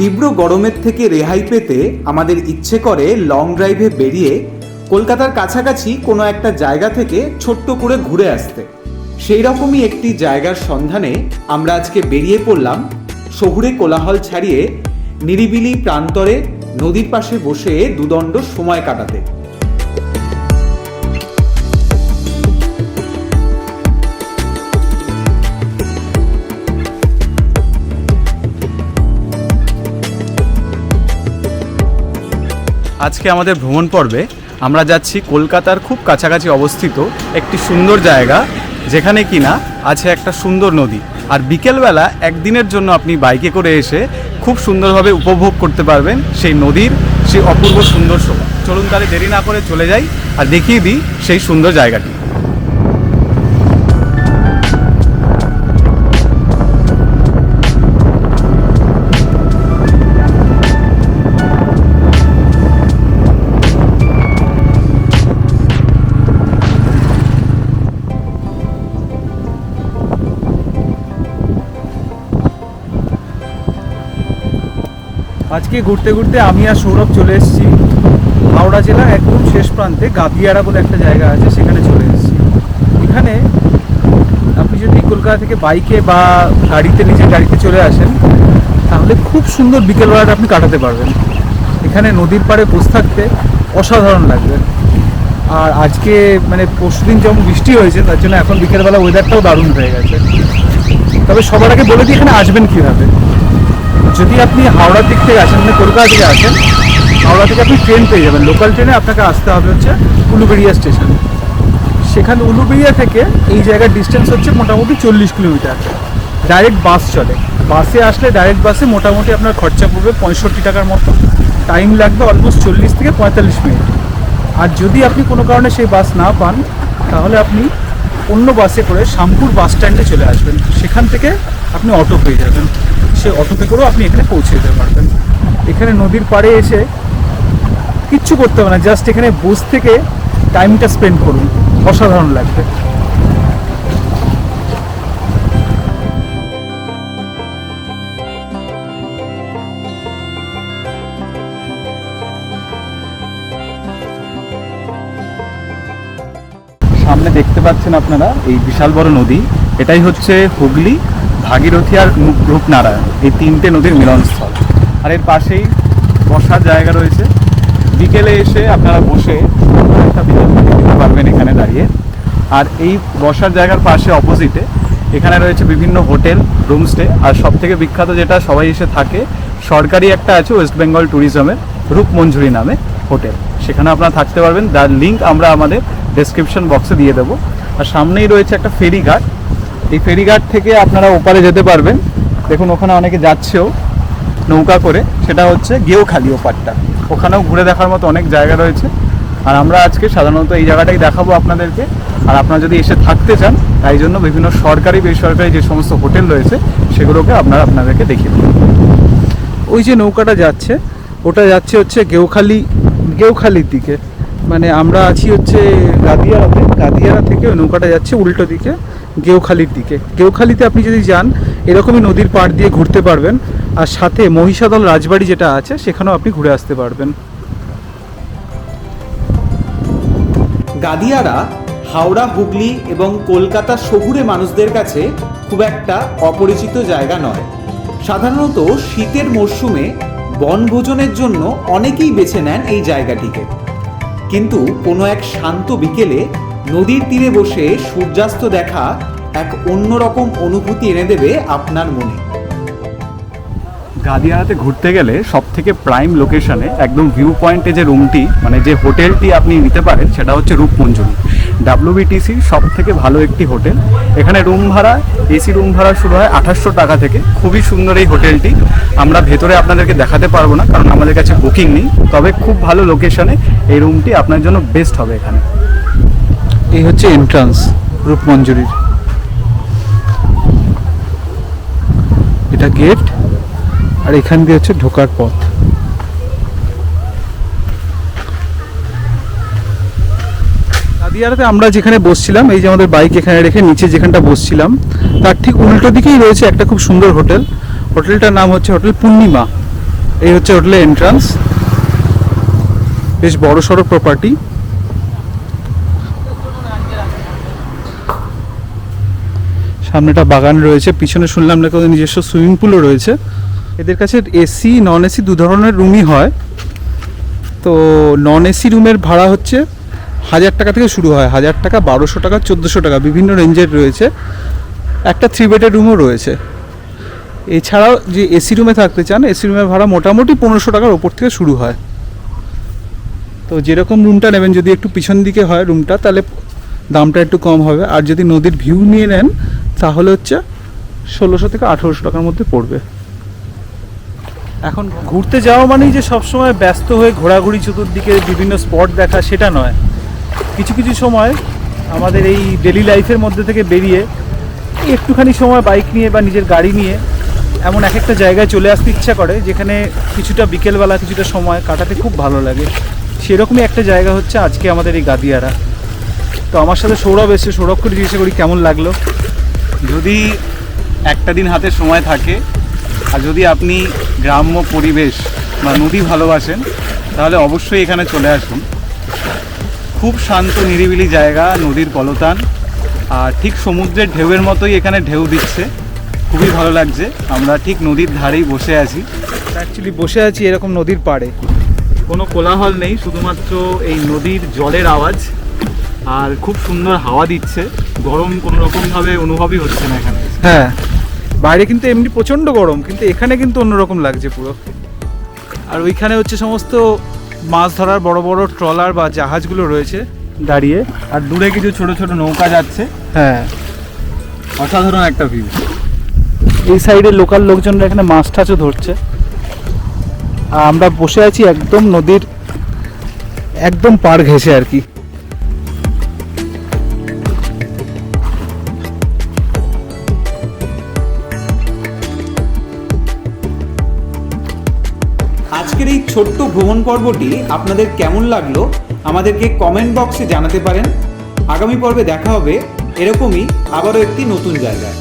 তীব্র গরমের থেকে রেহাই পেতে আমাদের ইচ্ছে করে লং ড্রাইভে বেরিয়ে কলকাতার কাছাকাছি কোনো একটা জায়গা থেকে ছোট্ট করে ঘুরে আসতে। সেই রকমই একটি জায়গার সন্ধানে আমরা আজকে বেরিয়ে পড়লাম, শহুরে কোলাহল ছাড়িয়ে নিরিবিলি প্রান্তরে নদীর পাশে বসে দুদণ্ড সময় কাটাতে। আজকে আমাদের ভ্রমণ পর্বে আমরা যাচ্ছি কলকাতার খুব কাছাকাছি অবস্থিত একটি সুন্দর জায়গা, যেখানে কিনা আছে একটা সুন্দর নদী। আর বিকেলবেলা একদিনের জন্য আপনি বাইকে করে এসে খুব সুন্দরভাবে উপভোগ করতে পারবেন সেই নদীর সেই অপূর্ব সুন্দর শোভা। চলুন তাহলে দেরি না করে চলে যাই আর দেখিয়ে দিই সেই সুন্দর জায়গাটি। আজকে ঘুরতে ঘুরতে আমি আর সৌরভ চলে এসেছি হাওড়া জেলার একদম শেষ প্রান্তে গাদিয়ারা বলে একটা জায়গা আছে, সেখানে চলে এসেছি। এখানে আপনি যদি কলকাতা থেকে বাইকে বা গাড়িতে নিজের গাড়িতে চলে আসেন, তাহলে খুব সুন্দর বিকেলবেলাটা আপনি কাটাতে পারবেন। এখানে নদীর পাড়ে বসে থাকতে অসাধারণ লাগবে। আর আজকে মানে পরশুদিন যেমন বৃষ্টি হয়েছে, তার জন্য এখন বিকেলবেলা ওয়েদারটাও দারুণ হয়ে গেছে। তবে সবার আগে বলে দিই, এখানে আসবেন কীভাবে? যদি আপনি হাওড়ার দিক থেকে আসেন মানে কলকাতা থেকে আসেন, হাওড়া থেকে আপনি ট্রেন পেয়ে যাবেন। লোকাল ট্রেনে আপনাকে আসতে হবে হচ্ছে উলুবেড়িয়া স্টেশন সেখানে উলুবেড়িয়া থেকে এই জায়গার ডিস্টেন্স হচ্ছে মোটামুটি চল্লিশ কিলোমিটার। ডাইরেক্ট বাস চলে। বাসে আসলে ডাইরেক্ট বাসে মোটামুটি আপনার খরচা পড়বে পঁয়ষট্টি টাকার মতো। টাইম লাগবে অলমোস্ট চল্লিশ থেকে পঁয়তাল্লিশ মিনিট। আর যদি আপনি কোনো কারণে সেই বাস না পান, তাহলে আপনি অন্য বাসে করে শামপুর বাস স্ট্যান্ডে চলে আসবেন। সেখান থেকে আপনি অটো পেয়ে যাবেন। সেই অটোতে করেও আপনি এখানে পৌঁছে যেতে পারবেন। এখানে নদীর পাড়ে এসে কিচ্ছু করতে হবে না জাস্ট এখানে বস থেকে টাইমটা স্পেন্ড করুন। অসাধারণ লাগবে। সামনে দেখতে পাচ্ছেন আপনারা, এই বিশাল বড় নদী। এটাই হচ্ছে হুগলি। ভাগীরথী আর রূপনারায়ণ। এই তিনটে নদীর মিলনস্থল। আর এর পাশেই বসার জায়গা রয়েছে। বিকেলে এসে আপনারা বসে একটা বিকেল দিতে পারবেন এখানে দাঁড়িয়ে। আর এই বসার জায়গার পাশে অপোজিটে এখানে রয়েছে বিভিন্ন হোটেল রুমস্টে আর সব থেকে বিখ্যাত যেটা, সবাই এসে থাকে, সরকারি একটা আছে ওয়েস্ট বেঙ্গল ট্যুরিজমের রূপমঞ্জুরি নামে হোটেল। সেখানে আপনারা থাকতে পারবেন। তার লিঙ্ক আমরা আমাদের ডেসক্রিপশন বক্সে দিয়ে দেবো। আর সামনেই রয়েছে একটা ফেরিঘাট। এই ফেরিঘাট থেকে আপনারা ওপারে যেতে পারবেন। দেখুন, ওখানে অনেকে যাচ্ছেও নৌকা করে। সেটা হচ্ছে গেওখালি ওপারটা। ওখানেও ঘুরে দেখার মতো অনেক জায়গা রয়েছে। আর আমরা আজকে সাধারণত এই জায়গাটাই দেখাবো আপনাদেরকে। আর আপনারা যদি এসে থাকতে চান, তাই জন্য বিভিন্ন সরকারি, বেসরকারি যে সমস্ত হোটেল রয়েছে, সেগুলোকে আপনারা আপনাদেরকে দেখিয়ে দেবো। ওই যে নৌকাটা যাচ্ছে, ওটা যাচ্ছে হচ্ছে গেউখালি, গেউখালির দিকে। মানে আমরা আছি হচ্ছে গাদিয়ারাতে। গাদিয়ারা থেকে ওই নৌকাটা যাচ্ছে উল্টো দিকে। গেউখালির দিকে। গেউখালিতে আপনি যদি যান, এরকমই নদীর পাড় দিয়ে ঘুরতে পারবেন। আর সাথে মহিষাদল রাজবাড়ি যেটা আছে, সেখানেও আপনি ঘুরে আসতে পারবেন। গাদিয়ারা, হাওড়া, হুগলি এবং কলকাতা শহুরে মানুষদের কাছে খুব একটা অপরিচিত জায়গা নয়। সাধারণত শীতের মরশুমে বনভোজনের জন্য অনেকেই বেছে নেন এই জায়গাটিকে। কিন্তু কোনো এক শান্ত বিকেলে নদীর তীরে বসে সূর্যাস্ত দেখা এক অন্যরকম অনুভূতি এনে দেবে আপনার মনে। গাদিয়ারাতে ঘুরতে গেলে সব থেকে প্রাইম লোকেশনে একদম ভিউ পয়েন্টে যে রুমটি মানে যে হোটেলটি আপনি নিতে পারেন, সেটা হচ্ছে রূপমঞ্জুরি। ডাব্লিউবিটিসির সব থেকে ভালো একটি হোটেল এখানে রুম ভাড়া এসি রুম ভাড়া শুরু হয় আঠাশশো টাকা থেকে। খুবই সুন্দর এই হোটেলটি আমরা ভেতরে আপনাদেরকে দেখাতে পারব না, কারণ আমাদের কাছে বুকিং নেই। তবে খুব ভালো লোকেশনে এই রুমটি আপনার জন্য বেস্ট হবে এখানে। এই হচ্ছে এন্ট্রান্স রূপমঞ্জুরির এটা গেট আর এখান দিয়ে হচ্ছে ঢোকার পথ। নাদিয়ারাতে আমরা যেখানে বসছিলাম, এই যে আমাদের বাইক এখানে রেখে নিচে যেখানটা বসছিলাম, তার ঠিক উল্টো দিকেই রয়েছে একটা খুব সুন্দর হোটেল। হোটেলটার নাম হচ্ছে হোটেল পূর্ণিমা। এই হচ্ছে হোটেলের এন্ট্রান্স বেশ বড় সড়ো প্রপার্টি সামনেটা বাগান রয়েছে, পিছনে শুনলাম নাকি ওদের নিজস্ব সুইমিং পুলও রয়েছে। এদের কাছে এসি নন এসি দু ধরনের রুমই হয়। তো নন এসি রুমের ভাড়া হচ্ছে হাজার টাকা থেকে শুরু হয়, হাজার টাকা, বারোশো টাকা, চোদ্দোশো টাকা, বিভিন্ন রেঞ্জের রয়েছে। একটা থ্রি বেডের রুমও রয়েছে। এছাড়াও যে এসি রুমে থাকতে চান, এসি রুমের ভাড়া মোটামুটি পনেরোশো টাকার ওপর থেকে শুরু হয়। তো যেরকম রুমটা নেবেন, যদি একটু পিছন দিকে হয় রুমটা তাহলে দামটা একটু কম হবে। আর যদি নদীর ভিউ নিয়ে নেন তাহলে হচ্ছে ষোলোশো থেকে আঠেরোশো টাকার মধ্যে পড়বে। এখন ঘুরতে যাওয়া মানেই যে সবসময় ব্যস্ত হয়ে ঘোরাঘুরি চতুর্দিকে বিভিন্ন স্পট দেখা, সেটা নয়। কিছু কিছু সময় আমাদের এই ডেলি লাইফের মধ্যে থেকে বেরিয়ে একটুখানি সময় বাইক নিয়ে বা নিজের গাড়ি নিয়ে এমন এক একটা জায়গায় চলে আসতে ইচ্ছা করে, যেখানে কিছুটা বিকেলবেলা, কিছুটা সময় কাটাতে খুব ভালো লাগে। সেরকমই একটা জায়গা হচ্ছে আজকে আমাদের এই গাদিয়ারা। তো আমার সাথে সৌরভ এসে সৌরভকে জিজ্ঞাসা করি কেমন লাগল? যদি একটা দিন হাতে সময় থাকে আর যদি আপনি গ্রাম্য পরিবেশ বা নদী ভালোবাসেন তাহলে অবশ্যই এখানে চলে আসুন। খুব শান্ত নিরিবিলি জায়গা নদীর কলতান আর ঠিক সমুদ্রের ঢেউয়ের মতোই এখানে ঢেউ দিচ্ছে। খুবই ভালো লাগছে। আমরা ঠিক নদীর ধারেই বসে আছি। অ্যাকচুয়ালি বসে আছি এরকম নদীর পাড়ে। কোনো কোলাহল নেই শুধুমাত্র এই নদীর জলের আওয়াজ। আর খুব সুন্দর হাওয়া দিচ্ছে। গরম কোনো রকমভাবে অনুভবই হচ্ছে না এখানে। হ্যাঁ বাইরে কিন্তু এমনি প্রচণ্ড গরম কিন্তু এখানে কিন্তু অন্যরকম লাগছে পুরো। আর ওইখানে হচ্ছে সমস্ত মাছ ধরার বড় বড় ট্রলার বা জাহাজগুলো রয়েছে দাঁড়িয়ে আর দূরে কিছু ছোট ছোট নৌকা যাচ্ছে। হ্যাঁ। অসাধারণ একটা ভিউ এই সাইডে লোকাল লোকজনরা এখানে মাছ টাছও ধরছে। আর আমরা বসে আছি একদম নদীর একদম পার ঘেসে আর কি। আজকের এই ছোট্ট ভ্রমণ পর্বটি আপনাদের কেমন লাগল আমাদেরকে কমেন্ট বক্সে জানাতে পারেন। আগামী পর্বে দেখা হবে এরকমই আবারও একটি নতুন জায়গায়।